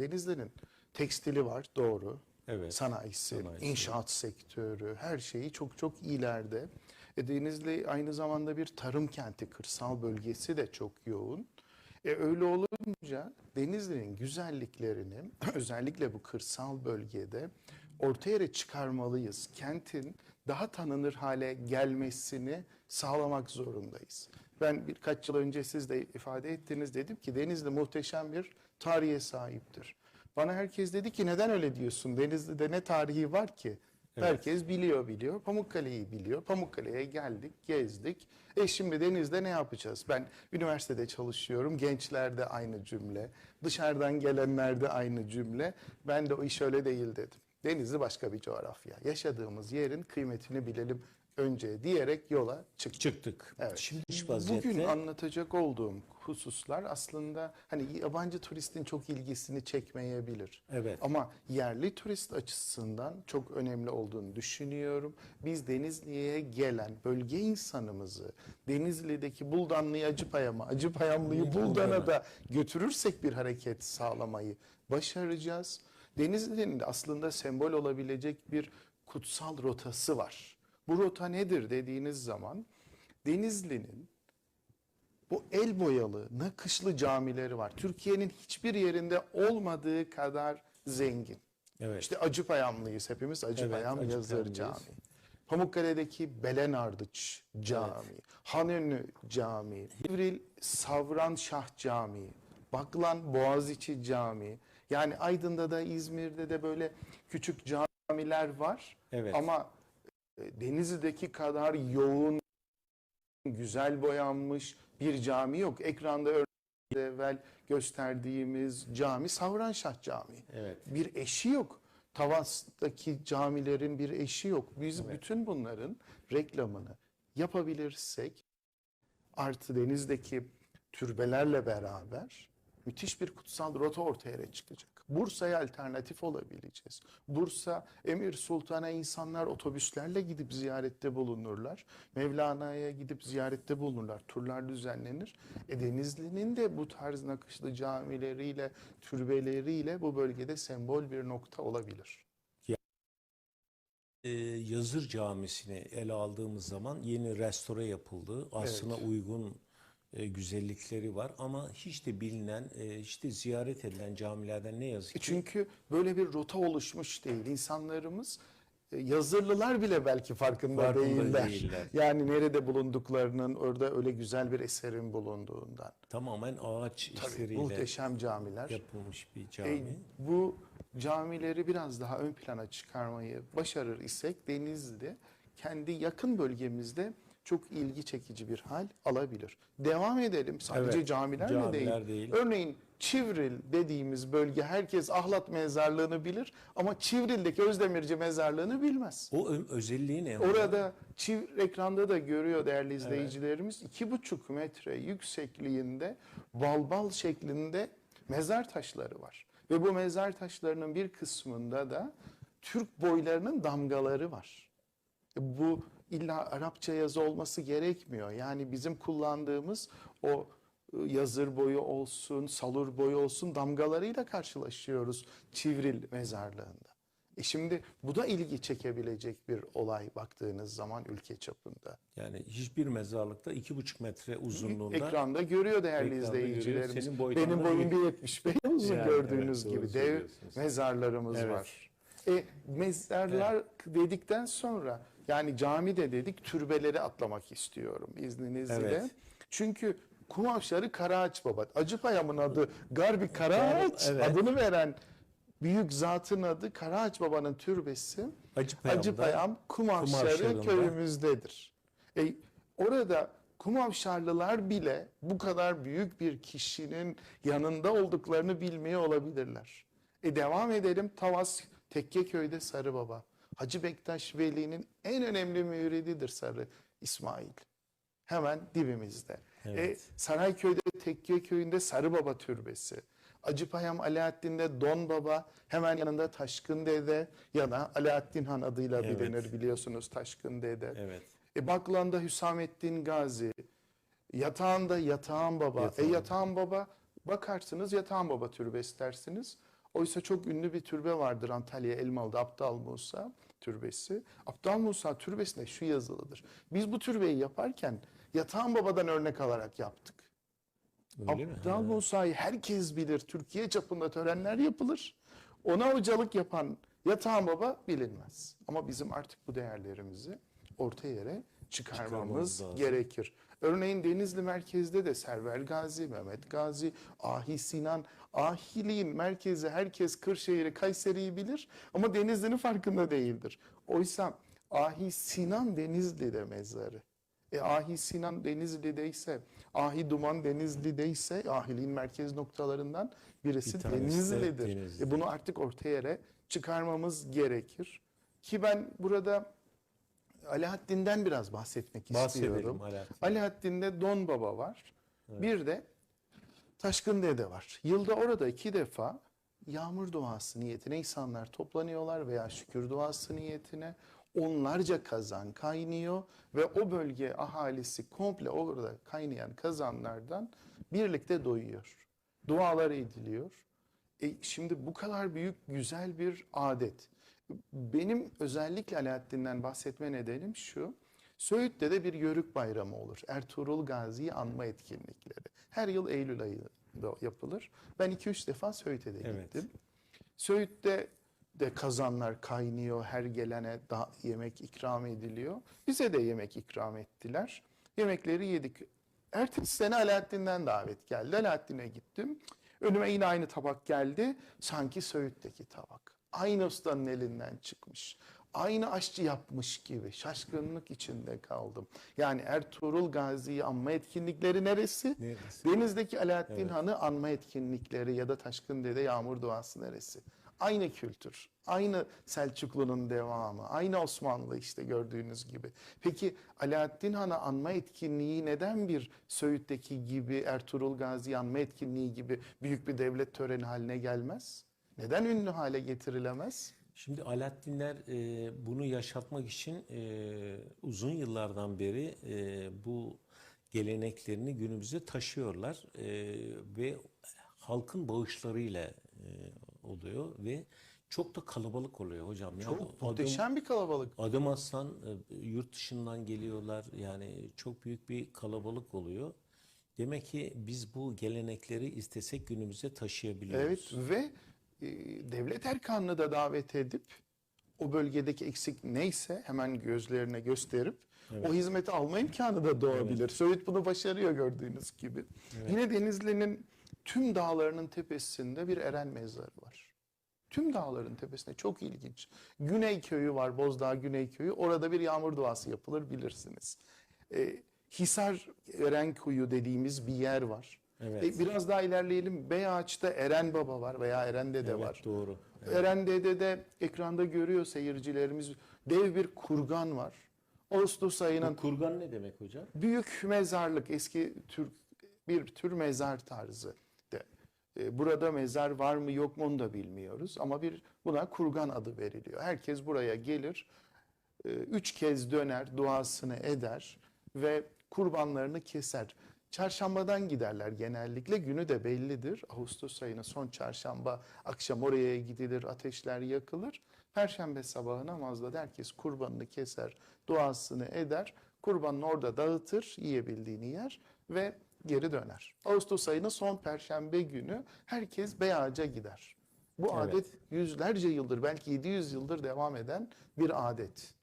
Denizli'nin tekstili var doğru. Evet. Sanayisi, Sanayisi. inşaat sektörü her şeyi çok çok ileride. E, Denizli aynı zamanda bir tarım kenti, kırsal bölgesi de çok yoğun. E, öyle olunca Denizli'nin güzelliklerini özellikle bu kırsal bölgede orta yere çıkarmalıyız. Kentin daha tanınır hale gelmesini sağlamak zorundayız. Ben birkaç yıl önce siz de ifade ettiniz dedim ki Denizli muhteşem bir tarihe sahiptir. Bana herkes dedi ki neden öyle diyorsun? Denizli'de ne tarihi var ki? Herkes biliyor biliyor. Pamukkale'yi biliyor. Pamukkale'ye geldik, gezdik. E şimdi denizde ne yapacağız? Ben üniversitede çalışıyorum. Gençlerde aynı cümle. Dışarıdan gelenlerde aynı cümle. Ben de o iş öyle değil dedim. Denizli başka bir coğrafya. Yaşadığımız yerin kıymetini bilelim önce diyerek yola çıktık. Çıktık. Evet. Şimdi iş vaziyette Bugün anlatacak olduğum hususlar aslında hani yabancı turistin çok ilgisini çekmeyebilir. Evet. Ama yerli turist açısından çok önemli olduğunu düşünüyorum. Biz Denizli'ye gelen bölge insanımızı Denizli'deki Buldanlı'yı Acıpayam'a, Acıpayamlı'yı Buldan'a. Buldan'a da götürürsek bir hareket sağlamayı başaracağız. Denizli'nin de aslında sembol olabilecek bir kutsal rotası var. Bu rota nedir dediğiniz zaman Denizli'nin bu el boyalı, nakışlı camileri var. Türkiye'nin hiçbir yerinde olmadığı kadar zengin. evet. İşte Acıpayamlıyız hepimiz. Acıpayam Evet, Yazır. Camii. Pamukkale'deki Belen Ardıç Camii. Hanönü Camii. İvril Savran Şah Camii. Baklan Boğaziçi Camii. Yani Aydın'da da İzmir'de de böyle küçük camiler var. Evet. Ama Denizli'deki kadar yoğun, güzel boyanmış bir cami yok. Ekranda örneğin evvel gösterdiğimiz cami Savranşah Camii. Evet. Bir eşi yok. Tavas'taki camilerin bir eşi yok. Biz bütün bunların reklamını yapabilirsek artı denizdeki türbelerle beraber müthiş bir kutsal rota ortaya çıkacak. Bursa'ya alternatif olabileceğiz. Bursa, Emir Sultan'a insanlar otobüslerle gidip ziyarette bulunurlar. Mevlana'ya gidip ziyarette bulunurlar. Turlar düzenlenir. E Denizli'nin de bu tarz nakışlı camileriyle, türbeleriyle bu bölgede sembol bir nokta olabilir. Ee, Yazır Camisi'ni ele aldığımız zaman yeni restore yapıldı. Aslına uygun e, güzellikleri var ama hiç de bilinen, e, hiç de ziyaret edilen camilerden ne yazık E ki Çünkü böyle bir rota oluşmuş değil. İnsanlarımız e, yazırlılar bile belki farkında, Farkında değiller. değiller. Yani nerede bulunduklarının orada öyle güzel bir eserin bulunduğundan. tamamen ağaç Tabii işleriyle muhteşem camiler. yapılmış bir E, cami. bu camileri biraz daha ön plana çıkarmayı başarır isek Denizli kendi yakın bölgemizde çok ilgi çekici bir hal alabilir. Devam edelim. Sadece Evet, camilerle camiler değil. değil. Örneğin Çivril dediğimiz bölge herkes Ahlat mezarlığını bilir ama Çivril'deki Özdemirci mezarlığını bilmez. O özelliği ne? Orada çiv ekranda da görüyor değerli izleyicilerimiz. iki buçuk metre yüksekliğinde balbal şeklinde mezar taşları var. Ve bu mezar taşlarının bir kısmında da Türk boylarının damgaları var. E Bu illa Arapça yazı olması gerekmiyor. Yani bizim kullandığımız o e, yazır boyu olsun, salur boyu olsun damgalarıyla karşılaşıyoruz Çivril mezarlığında. E şimdi bu da ilgi çekebilecek bir olay baktığınız zaman ülke çapında. Yani hiçbir mezarlıkta iki buçuk metre uzunluğunda Ekranda görüyor değerli Ekranda izleyicilerimiz. görüyor. Senin Benim boyum büyük. 1.75 uzun Yani gördüğünüz evet, gibi dev mezarlarımız Evet. var. E, mezarlar dedikten sonra yani cami de dedik türbeleri atlamak istiyorum izninizle. Evet. Çünkü Kumaşları Karaağaç Baba. Acıpayam'ın adı Garbi Karaağaç Evet. adını veren büyük zatın adı Karaağaç Baba'nın türbesi. Acıpayam'da Acıpayam Kumavşarı'nda. köyümüzdedir. E, orada Kumavşarlılar bile bu kadar büyük bir kişinin yanında olduklarını bilmiyor olabilirler. E devam edelim Tavas Tekkeköy'de Sarı Baba. Hacı Bektaş Veli'nin en önemli mürididir Sarı İsmail. Hemen dibimizde. Evet. E, Sarayköy'de Tekkeköy'ünde Sarı Baba Türbesi. Acıpayam Alaaddin'de Don Baba, hemen yanında Taşkın Dede ya da Alaaddin Han adıyla Evet. bilinir biliyorsunuz Taşkın Dede. Evet. E, Baklan'da Hüsamettin Gazi, Yatağan'da Yatağan Baba. Yatağan. E Yatağan Baba bakarsınız Yatağan Baba türbesi dersiniz. Oysa çok ünlü bir türbe vardır Antalya Elmalı'da Abdal Musa türbesi. Abdal Musa türbesinde şu yazılıdır. Biz bu türbeyi yaparken Yatağan Baba'dan örnek alarak yaptık. Öyle? Abdal Musa'yı herkes bilir. Türkiye çapında törenler yapılır. Ona hocalık yapan Yatağan Baba bilinmez. Ama bizim artık bu değerlerimizi orta yere çıkarmamız Çıkarmamız gerekir. Örneğin Denizli merkezde de Server Gazi, Mehmet Gazi, Ahi Sinan, Ahiliğin merkezi herkes Kırşehir'i, Kayseri'yi bilir ama Denizli'nin farkında değildir. Oysa Ahi Sinan Denizli'de mezarı. E, Ahi Sinan Denizli'deyse, Ahi Duman Denizli'deyse Ahiliğin merkez noktalarından birisi Bir Denizli'dir. Denizli. E, bunu artık orta yere çıkarmamız gerekir. Ki ben burada Alaaddin'den biraz bahsetmek Bahsedelim istiyorum. Alaaddin. Alaaddin'de Don Baba var. Bir de Taşkın Dede var. Yılda orada iki defa yağmur duası niyetine insanlar toplanıyorlar veya şükür duası niyetine onlarca kazan kaynıyor ve o bölge ahalisi komple orada kaynayan kazanlardan birlikte doyuyor. Dualar ediliyor. E şimdi bu kadar büyük güzel bir adet. Benim özellikle Alaaddin'den bahsetme nedenim şu. Söğüt'te de bir yörük bayramı olur. Ertuğrul Gazi'yi anma etkinlikleri. Her yıl Eylül ayında yapılır. Ben 2-3 defa Söğüt'e de Evet. gittim. Söğüt'te de kazanlar kaynıyor. Her gelene da yemek ikram ediliyor. Bize de yemek ikram ettiler. Yemekleri yedik. Ertesi sene Alaaddin'den davet geldi. Alaaddin'e gittim. Önüme yine aynı tabak geldi. Sanki Söğüt'teki tabak. Aynı ustanın elinden çıkmış. Aynı aşçı yapmış gibi şaşkınlık içinde kaldım. Yani Ertuğrul Gazi'yi anma etkinlikleri neresi? Neresi? Denizdeki Alaaddin Han'ı anma etkinlikleri ya da Taşkın Dede Yağmur Duası neresi? Aynı kültür, aynı Selçuklu'nun devamı, aynı Osmanlı işte gördüğünüz gibi. Peki Alaaddin Han'ı anma etkinliği neden bir Söğüt'teki gibi Ertuğrul Gazi anma etkinliği gibi büyük bir devlet töreni haline gelmez? Neden ünlü hale getirilemez? Şimdi Alaaddinler e, bunu yaşatmak için e, uzun yıllardan beri e, bu geleneklerini günümüze taşıyorlar E, ve halkın bağışlarıyla e, oluyor ve çok da kalabalık oluyor hocam. Ya Çok adım- muhteşem bir kalabalık. Adım Aslan e, yurt dışından geliyorlar yani çok büyük bir kalabalık oluyor. Demek ki biz bu gelenekleri istesek günümüze taşıyabiliyoruz. Evet ve e, devlet erkanını da davet edip o bölgedeki eksik neyse hemen gözlerine gösterip o hizmeti alma imkanı da doğabilir. Söğüt bunu başarıyor gördüğünüz gibi. Yine Denizli'nin tüm dağlarının tepesinde bir Eren mezarı var. Tüm dağların tepesinde çok ilginç. Güney köyü var, Bozdağ Güney köyü. Orada bir yağmur duası yapılır bilirsiniz. E, Hisar Erenkuyu dediğimiz bir yer var. Evet. E, biraz daha ilerleyelim. Beyağaç'ta Eren Baba var veya Eren Dede Evet, var. doğru. Eren Dede'de ekranda görüyor seyircilerimiz dev bir kurgan var. Ağustos ayının Bu kurgan ne demek hocam? büyük mezarlık eski Türk bir tür mezar tarzı. De. E, Burada mezar var mı yok mu onu da bilmiyoruz ama bir buna kurgan adı veriliyor. Herkes buraya gelir, e, üç kez döner, duasını eder ve kurbanlarını keser. Çarşambadan giderler genellikle. Günü de bellidir. Ağustos ayının son çarşamba akşam oraya gidilir, ateşler yakılır. Perşembe sabahı namazda da herkes kurbanını keser, duasını eder. Kurbanını orada dağıtır, yiyebildiğini yer ve geri döner. Ağustos ayının son perşembe günü herkes Beyağaç'a gider. Bu Evet. adet yüzlerce yıldır belki 700 yıldır devam eden bir adet.